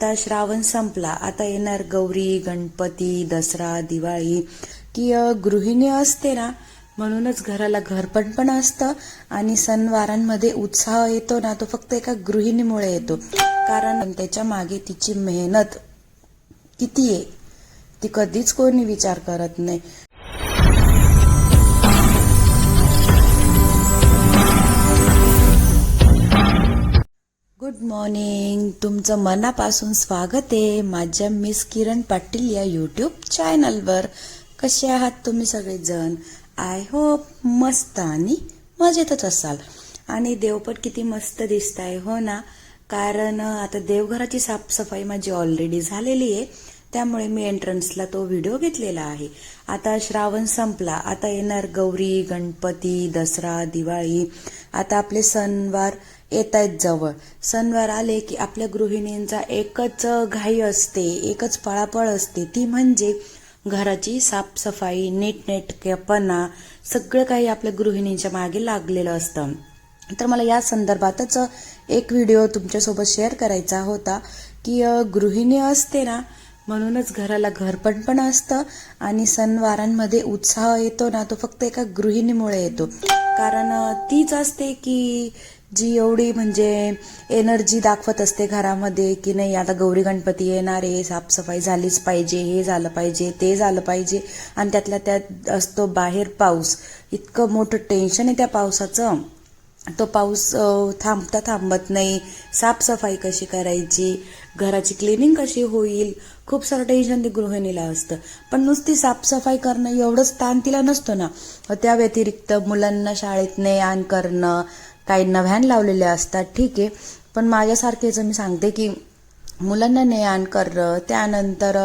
आता श्रावण संपला. आता येणार गौरी गणपती दसरा दिवाळी. की गृहिणी असते ना म्हणूनच घराला घरपण पण असतं आणि सणवारांमध्ये उत्साह येतो ना तो फक्त एका गृहिणीमुळे येतो. कारण त्याच्यामागे तिची मेहनत किती आहे ती कधीच कोणी विचार करत नाही. मॉर्निंग तुमचं मनापासून स्वागत आहे माझ्या मिस किरण पाटील या यूट्यूब चॅनलवर कसे आहात तुम्ही सगळेजण? आय होप मस्त आणि मजेतच असाल. आणि देवपट किती मस्त दिसत आहे हो ना? कारण आता देवघराची साफसफाई माझी ऑलरेडी झालेली आहे. त्यामुळे मी एंट्रन्सला तो व्हिडिओ घेतलेला आहे. आता श्रावण संपला. आता येणार गौरी गणपती दसरा दिवाळी. आता आपले सणवार येत आहेत जवळ. सणवार आले की आपल्या गृहिणींचा एकच घाई असते एकच पळापळ असते. ती म्हणजे घराची साफसफाई नीटनेटकेपणा सगळं काही आपल्या गृहिणींच्या मागे लागलेलं असतं. तर मला या संदर्भातच एक व्हिडिओ तुमच्यासोबत शेअर करायचा होता की गृहिणी असते ना म्हणूनच घराला घरपण पण असतं आणि सणवारांमध्ये उत्साह येतो ना तो फक्त एका गृहिणीमुळे येतो. कारण तीच असते की जी एवढी म्हणजे एनर्जी दाखवत असते घरामध्ये की नाही आता गौरी गणपती येणार आहे साफसफाई झालीच पाहिजे हे झालं पाहिजे ते झालं पाहिजे. आणि त्यातल्या त्यात असतो बाहेर पाऊस. इतकं मोठं टेन्शन आहे त्या पावसाचं. तो पाऊस थांबता थांबत नाही. साफसफाई कशी करायची? घराची क्लिनिंग कशी होईल? खूप सारं टेन्शन ते गृहिणीला असतं. पण नुसती साफसफाई करणं एवढंच ताण तिला नसतो ना. त्या व्यतिरिक्त मुलांना शाळेत ने आण करणं काही नव्यान लावलेले असतात ठीक आहे. पण माझ्यासारखेचं मी सांगते की मुलांना ने आण करणं त्यानंतर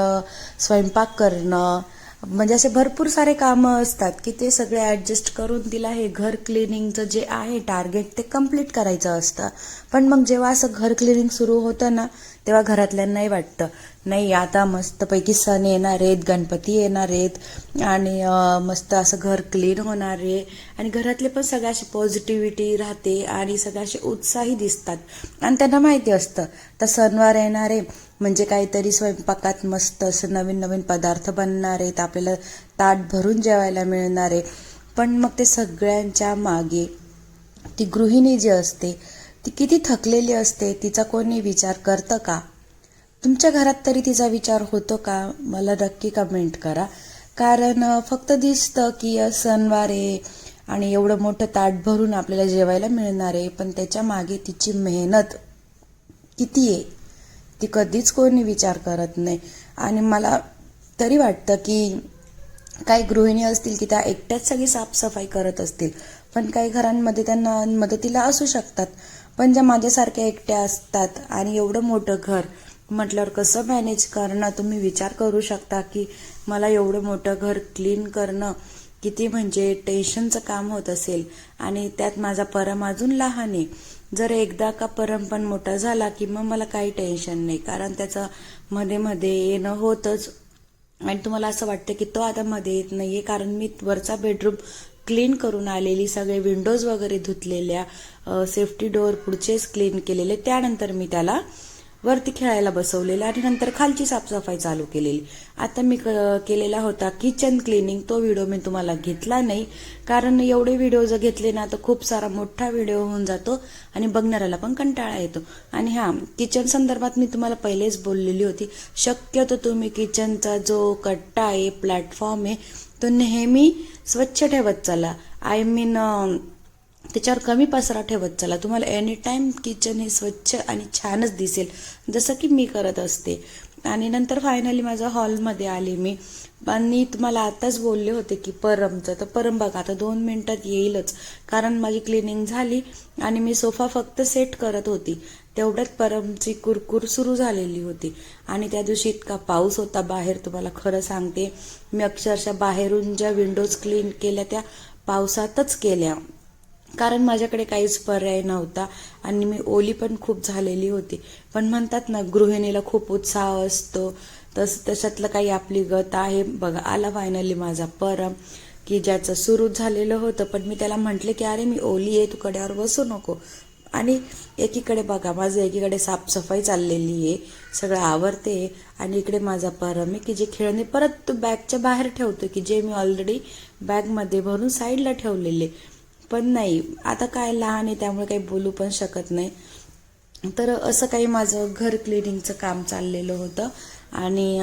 स्वयंपाक करणं म्हणजे असे भरपूर सारे कामं असतात की ते सगळे ॲडजस्ट करून तिला हे घर क्लिनिंगचं जे आहे टार्गेट ते कंप्लीट करायचं असतं. पण मग जेव्हा असं घर क्लिनिंग सुरू होतं ना तेव्हा घरातल्यांनाही वाटतं. नाही आता मस्तपैकी सण येणार आहेत गणपती येणार आहेत आणि मस्त असं घर क्लीन होणार आहे. आणि घरातले पण सगळ्याशी पॉझिटिव्हिटी राहते आणि सगळ्याशी उत्साही दिसतात. आणि त्यांना माहिती असतं तर सणवार येणार आहे म्हणजे काहीतरी स्वयंपाकात मस्त असं नवीन नवीन पदार्थ बनणार आहेत आपल्याला ताट भरून जेवायला मिळणार आहे. पण मग ते सगळ्यांच्या मागे ती गृहिणी जी असते ती किती थकलेली असते तिचा कोणी विचार करतं का? तुमच्या घरात तरी तिचा विचार होतो का? मला नक्की कमेंट करा. कारण फक्त दिसतं की सणवार आहे आणि एवढं मोठं ताट भरून आपल्याला जेवायला मिळणार आहे. पण त्याच्यामागे तिची मेहनत किती आहे? ती कधीच कोणी विचार करत नाही. आणि मला तरी वाटतं की काही गृहिणी असतील की त्या एकट्याच सगळी साफसफाई करत असतील. पण काही घरांमध्ये त्यांना मदतीला असू शकतात. पण ज्या माझ्यासारख्या एकट्या असतात आणि एवढं मोठं घर म्हटल्यावर कसं मॅनेज करणं? तुम्ही विचार करू शकता की मला एवढं मोठं घर क्लीन करणं किती म्हणजे टेन्शनचं काम होत असेल. आणि त्यात माझा परम अजून लहान आहे. जर एकदा का परम पण मोठा झाला की मग मला काही टेन्शन नाही. कारण त्याचं मध्ये मध्ये येणं होतच. आणि तुम्हाला असं वाटतं की तो आता मध्ये येत नाहीये कारण मी वरचा बेडरूम क्लीन करून आलेली सगळे विंडोज वगैरे धुतलेल्या सेफ्टी डोअर पुढचेच क्लीन केलेले. त्यानंतर मी त्याला वरती खेळायला बसवलेलं आणि नंतर खालची साफसफाई चालू केलेली. आता मी क- केलेला होता किचन क्लिनिंग तो व्हिडिओ मी तुम्हाला घेतला नाही. कारण एवढे व्हिडिओ जर घेतले ना तर खूप सारा मोठा व्हिडिओ होऊन जातो आणि बघणाऱ्याला पण कंटाळा येतो. आणि हा किचन संदर्भात मी तुम्हाला पहिलेच बोललेली होती. शक्यतो तुम्ही किचनचा जो कट्टा आहे प्लॅटफॉर्म आहे तो नेहमी स्वच्छ ठेवत चला. आय मीन त्याच्यावर कमी पसरा ठेवत चला. तुम्हाला एनी टाईम किचन हे स्वच्छ आणि छानच दिसेल. जसं की मी करत असते. आणि नंतर फायनली माझ्या हॉलमध्ये आले मी. आणि तुम्हाला आताच बोलले होते की परमचं. तर परम बघा आता दोन मिनटात येईलच. कारण माझी क्लिनिंग झाली आणि मी सोफा फक्त सेट करत होती. तेवढ्यात परमची कुरकुर सुरू झालेली होती. आणि त्या दिवशी इतका पाऊस होता बाहेर तुम्हाला खरं सांगते. मी अक्षरशः बाहेरून ज्या विंडोज क्लीन केल्या त्या पावसातच केल्या. कारण माझ्याकडे काहीच पर्याय नव्हता आणि मी ओली पण खूप झालेली होती. पण म्हणतात ना गृहिणीला खूप उत्साह असतो. तसं तशातलं काही आपली गत आहे. बघा आला फायनली माझा परम की ज्याचं सुरू झालेलं होतं. पण मी त्याला म्हटले की अरे मी ओली आहे तू कड्यावर बसू नको. आणि एकीकडे बघा माझं एकीकडे साफसफाई चाललेली आहे. सगळं आवरते आणि इकडे माझा परम आहे की जे खेळणे परत बॅगच्या बाहेर ठेवतो की जे मी ऑलरेडी बॅगमध्ये भरून साईडला ठेवलेले. पण नाही. आता काय लहान आहे त्यामुळे काही बोलू पण शकत नाही. तर असं काही माझं घर क्लिनिंगचं काम चाललेलं होतं. आणि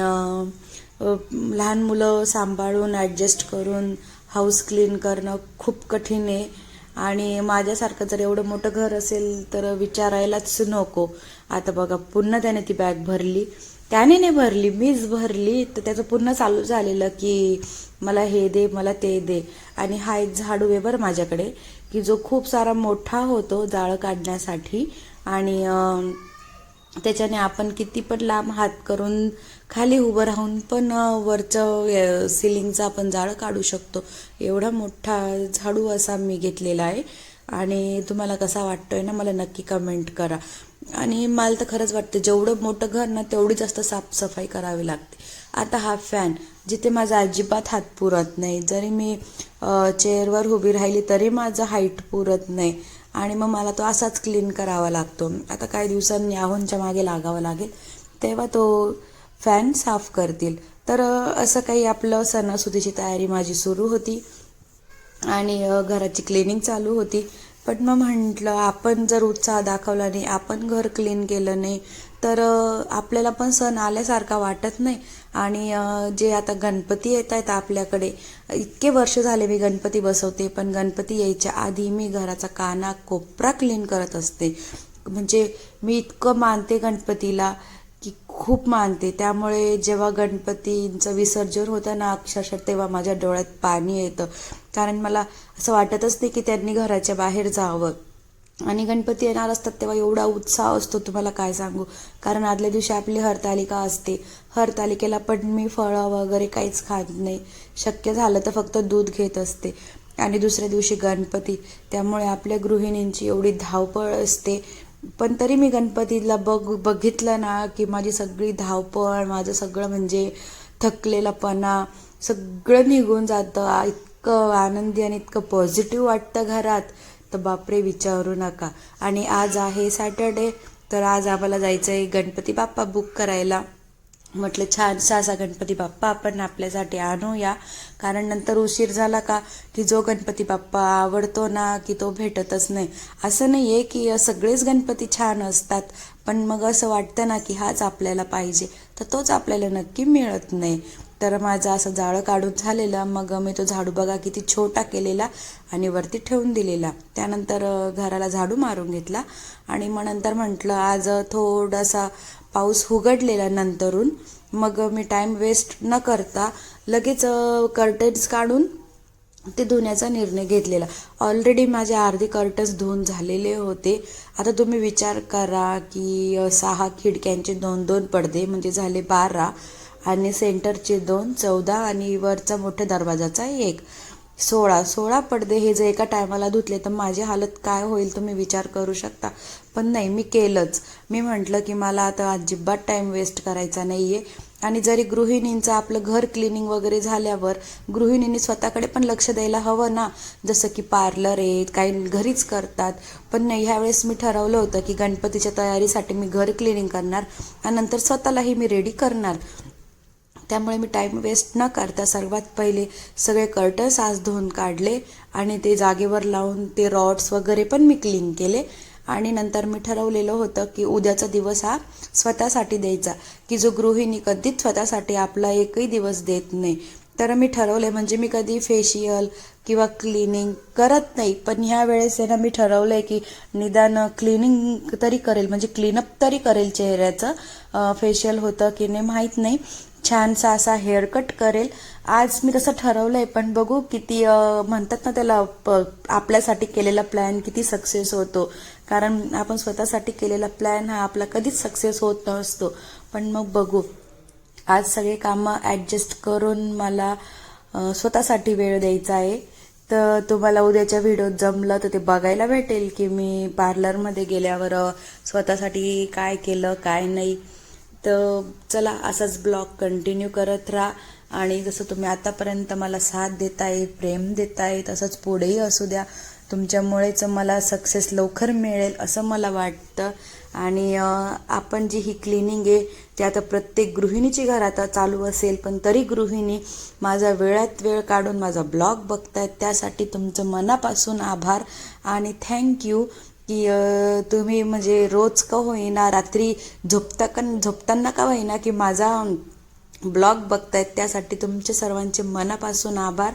लहान मुलं सांभाळून ॲडजस्ट करून हाऊस क्लीन करणं खूप कठीण आहे. आणि माझ्यासारखं जर एवढं मोठं घर असेल तर विचारायलाच नको. आता बघा पुन्हा त्याने ती बॅग भरली. त्याने नाही भरली मीच भरली. तर त्याचं पुन्हा चालू झालेलं की मला हे दे मला ते दे. आणि हा एक झाडू आहे बरं माझ्याकडे की जो खूप सारा मोठा होतो जाळं काढण्यासाठी. आणि त्याच्याने आपण किती पण लांब हात करून खाली उभं राहून पण वरचं सिलिंगचं आपण जाळं काढू शकतो. एवढा मोठा झाडू असा मी घेतलेला आहे. आणि तुम्हाला कसा वाटतोय ना मला नक्की कमेंट करा. आणि मला तर खरंच वाटतं जेवढं मोठं घर ना तेवढी जास्त साफसफाई करावी लागते. आता हा फॅन जिथे माझा अजिबात हात पुरत नाही जरी मी चेअरवर उभी राहिली तरी माझं हाईट पुरत नाही. आणि मग मला तो असाच क्लीन करावा लागतो. आता काही दिवसांनी आहोंच्या मागे लागावं लागेल तेव्हा तो फॅन साफ करतील. तर असं काही आपलं सणासुदीची तयारी माझी सुरू होती. आणि घराची क्लिनिंग चालू होती. पण मग म्हटलं आपण जर उत्साह दाखवला नाही आपण घर क्लीन केलं नाही तर आपल्याला पण सण आल्यासारखा वाटत नाही. आणि जे आता गणपती येत आहेत आपल्याकडे इतके वर्ष झाले मी गणपती बसवते पण गणपती यायच्या आधी मी घराचा काना कोपरा क्लीन करत असते. म्हणजे मी इतकं मानते गणपतीला खूप मानते. त्यामुळे जेव्हा गणपतींचं विसर्जन होतं ना अक्षरशः तेव्हा माझ्या डोळ्यात पाणी येतं. कारण मला असं वाटतच नाही की त्यांनी घराच्या बाहेर जावं. आणि गणपती येणार असतात तेव्हा एवढा उत्साह असतो तुम्हाला काय सांगू? कारण आदल्या दिवशी आपली हरतालिका असते. हरतालिकेला पण मी फळं वगैरे काहीच खात नाही. शक्य झालं तर फक्त दूध घेत असते. आणि दुसऱ्या दिवशी गणपती. त्यामुळे आपल्या गृहिणींची एवढी धावपळ असते. पण तरी मी गणपतीला बघ बघितलं ना की माझी सगळी धावपळ माझं सगळं म्हणजे थकलेलंपणा सगळं निघून जातं. इतकं आनंदी आणि इतकं पॉझिटिव्ह वाटतं घरात. तर बापरे विचारू नका. आणि आज आहे सॅटर्डे तर आज आम्हाला जायचं आहे गणपती बाप्पा बुक करायला. म्हटलं छान असा गणपती बाप्पा आपण आपल्यासाठी आणूया. कारण नंतर उशीर झाला का की जो गणपती बाप्पा आवडतो ना की तो भेटतच नाही. असं नाही आहे की सगळेच गणपती छान असतात पण मग असं वाटतं ना की हाच आपल्याला पाहिजे. तर तोच आपल्याला नक्की मिळत नाही. तर माझं असं जाळं काढून झालेलं मग मी तो झाडू बघा किती छोटा केलेला आणि वरती ठेवून दिलेला. त्यानंतर घराला झाडू मारून घेतला आणि मग नंतर म्हटलं आज थोडासा पाऊस उघडलेला नंतरून मग मी टाईम वेस्ट न करता लगेच कर्टन्स काढून ते धुण्याचा निर्णय घेतलेला. ऑलरेडी माझे अर्धे कर्टन्स धुवून झालेले होते. आता तुम्ही विचार करा की सहा खिडक्यांचे दोन दोन पडदे म्हणजे झाले बारा आणि सेंटरचे दोन चौदा आणि वरचा मोठ्या दरवाजाचा एक. सोळा सोळा पडदे हे जर एका टायमाला धुतले तर माझी हालत काय होईल तुम्ही विचार करू शकता. पण नाही मी केलंच. मी म्हटलं की मला आता अजिबात टाईम वेस्ट करायचा नाही आहे आणि जरी गृहिणींचं आपलं घर क्लिनिंग वगैरे झाल्यावर गृहिणींनी स्वतःकडे पण लक्ष द्यायला हवं ना? जसं की पार्लर आहेत काही घरीच करतात. पण नाही ह्यावेळेस मी ठरवलं होतं की गणपतीच्या तयारीसाठी मी घर क्लिनिंग करणार आणि नंतर स्वतःलाही मी रेडी करणार. त्यामुळे मी टाईम वेस्ट न करता सर्वात पहिले सगळे कर्टन्स आज धुवून काढले आणि ते जागेवर लावून ते रॉड्स वगैरे पण मी क्लीन केले. आणि नंतर मी ठरवलेलं होतं की उद्याचा दिवस हा स्वतःसाठी द्यायचा की जो गृहिणी कधीच स्वतःसाठी आपला एकही दिवस देत नाही. तर मी ठरवले म्हणजे मी कधी फेशियल किंवा क्लिनिंग करत नाही पण ह्या वेळेस आहे ना मी ठरवलं आहे की निदान क्लिनिंग तरी करेल म्हणजे क्लीनअप तरी करेल चेहऱ्याचं. फेशियल होतं की नाही माहीत नाही. छानसा असा हेअरकट करेल. आज मी तसं ठरवलं आहे पण बघू किती म्हणतात ना त्याला प- आपल्यासाठी केलेला प्लॅन किती सक्सेस होतो. कारण आपण स्वतःसाठी केलेला प्लॅन हा आपला कधीच सक्सेस होत नसतो. पण मग बघू. आज सगळे कामं ॲडजस्ट करून मला स्वतःसाठी वेळ द्यायचा आहे. तर तुम्हाला उद्याच्या व्हिडिओत जमलं तर ते बघायला भेटेल की मी पार्लरमध्ये गेल्यावर स्वतःसाठी काय केलं काय नाही. तर चला असाच ब्लॉग कंटिन्यू करत राहा. आणि जसं तुम्ही आतापर्यंत मला साथ देताय प्रेम देताय तसंच पुढेही असू द्या. तुमच्यामुळेच मला सक्सेस लवकर मिळेल असं मला वाटतं. आणि आपण जी ही क्लिनिंग आहे ती आता प्रत्येक गृहिणीची घरात चालू असेल पण तरी गृहिणी माझा वेळात वेळ काढून माझा ब्लॉग बघतायत त्यासाठी तुमचं मनापासून आभार. आणि थँक्यू की तुम्ही म्हणजे रोज का होईना रात्री झोपता का झोपताना का होईना की माझा ब्लॉग बघतायत त्यासाठी तुमचे सर्वांचे मनापासून आभार.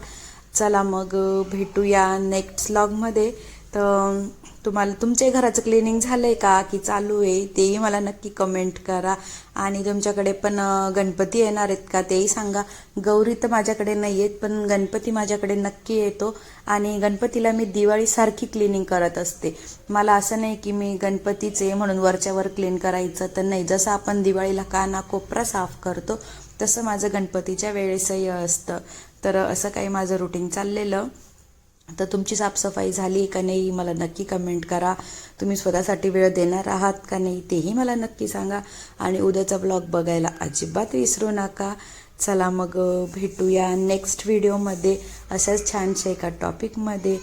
चला मग भेटूया नेक्स्ट ब्लॉगमध्ये तर तुम्हाला तुमच्या घराचं क्लिनिंग झालं आहे का? की चालू आहे? तेही मला नक्की कमेंट करा. आणि तुमच्याकडे पण गणपती येणार आहेत का? तेही सांगा. गौरी तर माझ्याकडे नाही आहेत पण गणपती माझ्याकडे नक्की येतो. आणि गणपतीला मी दिवाळीसारखी क्लिनिंग करत असते. मला असं नाही की मी गणपतीचे म्हणून वरच्यावर क्लीन करायचं तर नाही. जसं आपण दिवाळीला काना कोपरा साफ करतो तसं माझं गणपतीच्या वेळेसही असतं. तर असं काही माझं रुटीन चाललेलं. तर तुमची साफसफाई झाली का नाही मला नक्की कमेंट करा. तुम्ही स्वतःसाठी वेळ देणार आहात का नाही तेही मला नक्की सांगा. आणि उद्याचा ब्लॉग बघायला अजिबात विसरू नका. चला मग भेटूया नेक्स्ट व्हिडिओमध्ये अशाच छानशा एका टॉपिकमध्ये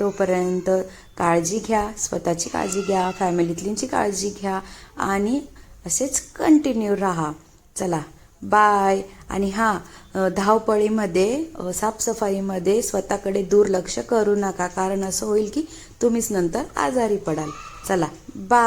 तोपर्यंत काळजी घ्या स्वतःची काळजी घ्या फॅमिलीतलींची काळजी घ्या आणि असेच कंटिन्यू राहा. चला बाय आणि हां धावपळीमध्ये साफसफाईमध्ये स्वतःकडे दुर्लक्ष करू नका. कारण असं होईल की तुम्हीच नंतर आजारी पडाल. चला बा